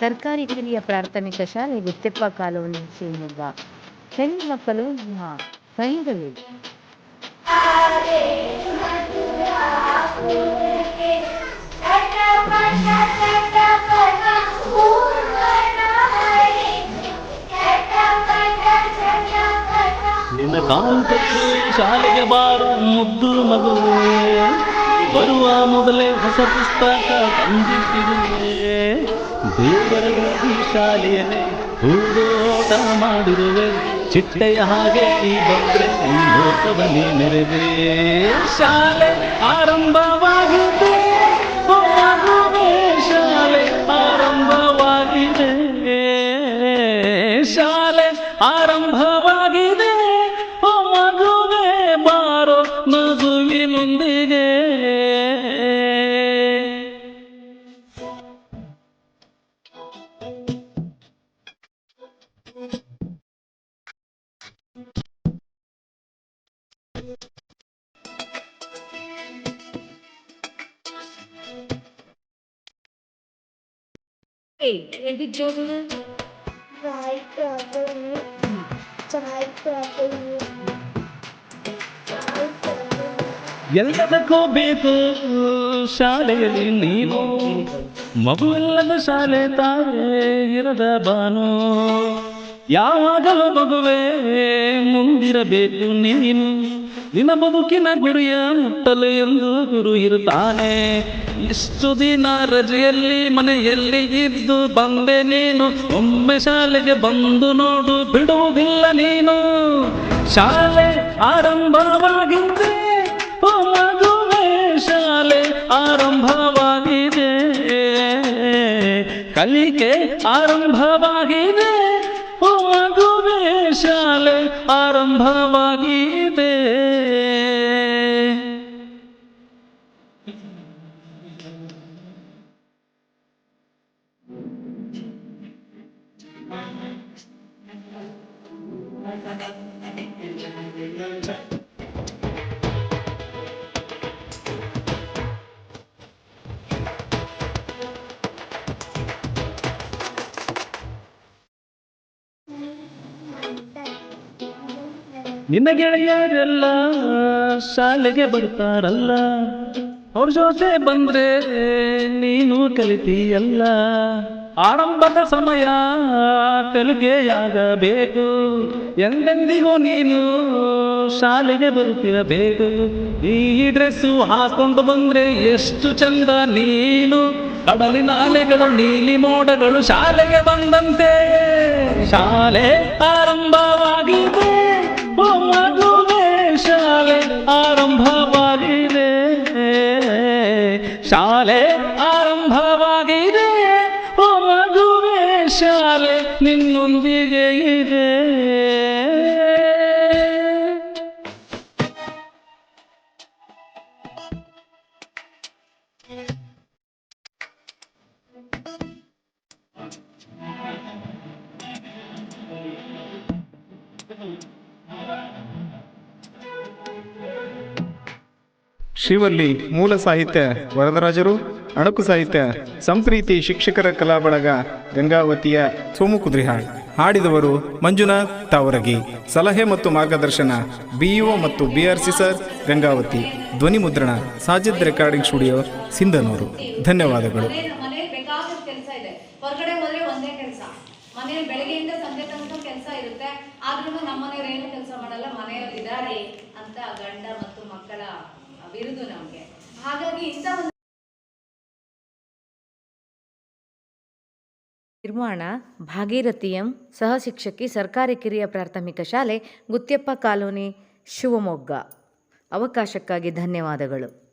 ಸರ್ಕಾರಿ ಕಿರಿಯ ಪ್ರಾಥಮಿಕ ಶಾಲೆ ಗುತ್ತೆಪ್ಪ ಕಾಲೋನಿ ಶಿವಮೊಗ್ಗ ಹೆಣ್ಣು ಮಕ್ಕಳು ಕೈಗಳು ನಿನ್ನ ಕಾಂತಕ್ಕೆ ಶಾಲೆಗೆ ಬಾರು ಮುದ್ದು ಮಗುವೆ, ಬರುವ ಮೊದಲೇ ಹೊಸ ಪುಸ್ತಕ ತಂದಿಟ್ಟಿರುವೆ. ದೇವರಗಾಗಿ ಶಾಲೆಯಲ್ಲಿ ಹೂದೋಟ ಮಾಡಿರುವೆ. ಚಿಟ್ಟೆಯ ಹಾಗೆ ಈ ಬಂದ್ರೆ ಈ ಲೋಕವನ್ನೇ ಮೆರೆದೆ ಶಾಲೆ ಆರಂಭವಾಗಿದೆ. ಶಾಲೆ ಆರಂಭವಾಗಿದೆ. ಶಾಲೆ ಆರಂಭವಾಗಿದೆ ಎಲ್ಲದಕ್ಕೂ ಬೇಕು ಶಾಲೆಯಲ್ಲಿ ನೀನು ಮಗುವೆಲ್ಲದ ಶಾಲೆ ತಾರೆ ಇರದ ಬಾನು ಯಾವಾಗಲೂ ಮಗುವೇ ಮುಂದಿರಬೇಕು ನೀನು. ನಿನ್ನ ಬದುಕಿನ ಗುರಿಯ ಮುಟ್ಟಲು ಎಂದು ಗುರು ಇರುತ್ತಾನೆ. ಎಷ್ಟು ದಿನ ರಜೆಯಲ್ಲಿ ಮನೆಯಲ್ಲಿ ಇದ್ದು ಬಂದೆ ನೀನು. ಒಮ್ಮೆ ಶಾಲೆಗೆ ಬಂದು ನೋಡು, ಬಿಡುವುದಿಲ್ಲ ನೀನು. ಶಾಲೆ ಆರಂಭವಾಗಿದೆ ಶಾಲೆ ಆರಂಭವಾಗಿದೆ. ಕಲಿಕೆ ಆರಂಭವಾಗಿದೆ. ಆರಂಭವಾಗಿದೆ ನಿನ್ನ ಗೆಳೆಯರೆಲ್ಲ ಶಾಲೆಗೆ ಬರ್ತಾರಲ್ಲ, ಅವ್ರ ಜೊತೆ ಬಂದ್ರೆ ನೀನು ಕಲಿತೀಯಲ್ಲ. ಆರಂಭದ ಸಮಯ ಕಲಿಕೆಯಾಗಬೇಕು ಎಂದೆಂದಿಗೂ ನೀನು ಶಾಲೆಗೆ ಬರುತ್ತಿರಬೇಕು. ಈ ಡ್ರೆಸ್ಸು ಹಾಕೊಂಡು ಬಂದ್ರೆ ಎಷ್ಟು ಚಂದ ನೀನು. ಕಡಲಿನ ಅಲೆಗಳು, ನೀಲಿ ಮೋಡಗಳು ಶಾಲೆಗೆ ಬಂದಂತೆ. ಶಾಲೆ ಆರಂಭವಾಗಿದೆ ಶಾಲೆ ಆರಂಭವಾಗಿದೆ ಓ ಮಗುವೇ ಶಾಲೆ ನಿನ್ನೊಂದಿಗೆ ಇದೆ ಶಿವಲ್ಲಿ ಮೂಲ ಸಾಹಿತ್ಯ ವರದರಾಜರು, ಅಣಕು ಸಾಹಿತ್ಯ, ಸಂಪ್ರೀತಿ ಶಿಕ್ಷಕರ ಕಲಾ ಬಳಗ ಗಂಗಾವತಿಯ ಸೋಮು ಕುದ್ರಿಹಾಳ್. ಹಾಡಿದವರು ಮಂಜುನಾಥ್ ತಾವರಗಿ. ಸಲಹೆ ಮತ್ತು ಮಾರ್ಗದರ್ಶನ ಬಿಇಒ ಮತ್ತು ಬಿಆರ್ಸಿ ಸರ್ ಗಂಗಾವತಿ. ಧ್ವನಿ ಮುದ್ರಣ ಸಾಜಿದ್ ರೆಕಾರ್ಡಿಂಗ್ ಸ್ಟುಡಿಯೋ ಸಿಂಧನೂರು. ಧನ್ಯವಾದಗಳು. ಕೆಲಸ ಮಾಡಲ್ಲ ಅಂತ ಗಂಡ ಮತ್ತು ಮಕ್ಕಳ ಬಿರುದು ನಮಗೆ. ಹಾಗಾಗಿ ಇಂಥ ಒಂದು ನಿರ್ಮಾಣ ಭಾಗೀರಥಿಯಂ ಸಹಶಿಕ್ಷಕಿ ಸರ್ಕಾರಿ ಕಿರಿಯ ಪ್ರಾಥಮಿಕ ಶಾಲೆ ಗುತ್ಯಪ್ಪ ಕಾಲೋನಿ ಶಿವಮೊಗ್ಗ. ಅವಕಾಶಕ್ಕಾಗಿ ಧನ್ಯವಾದಗಳು.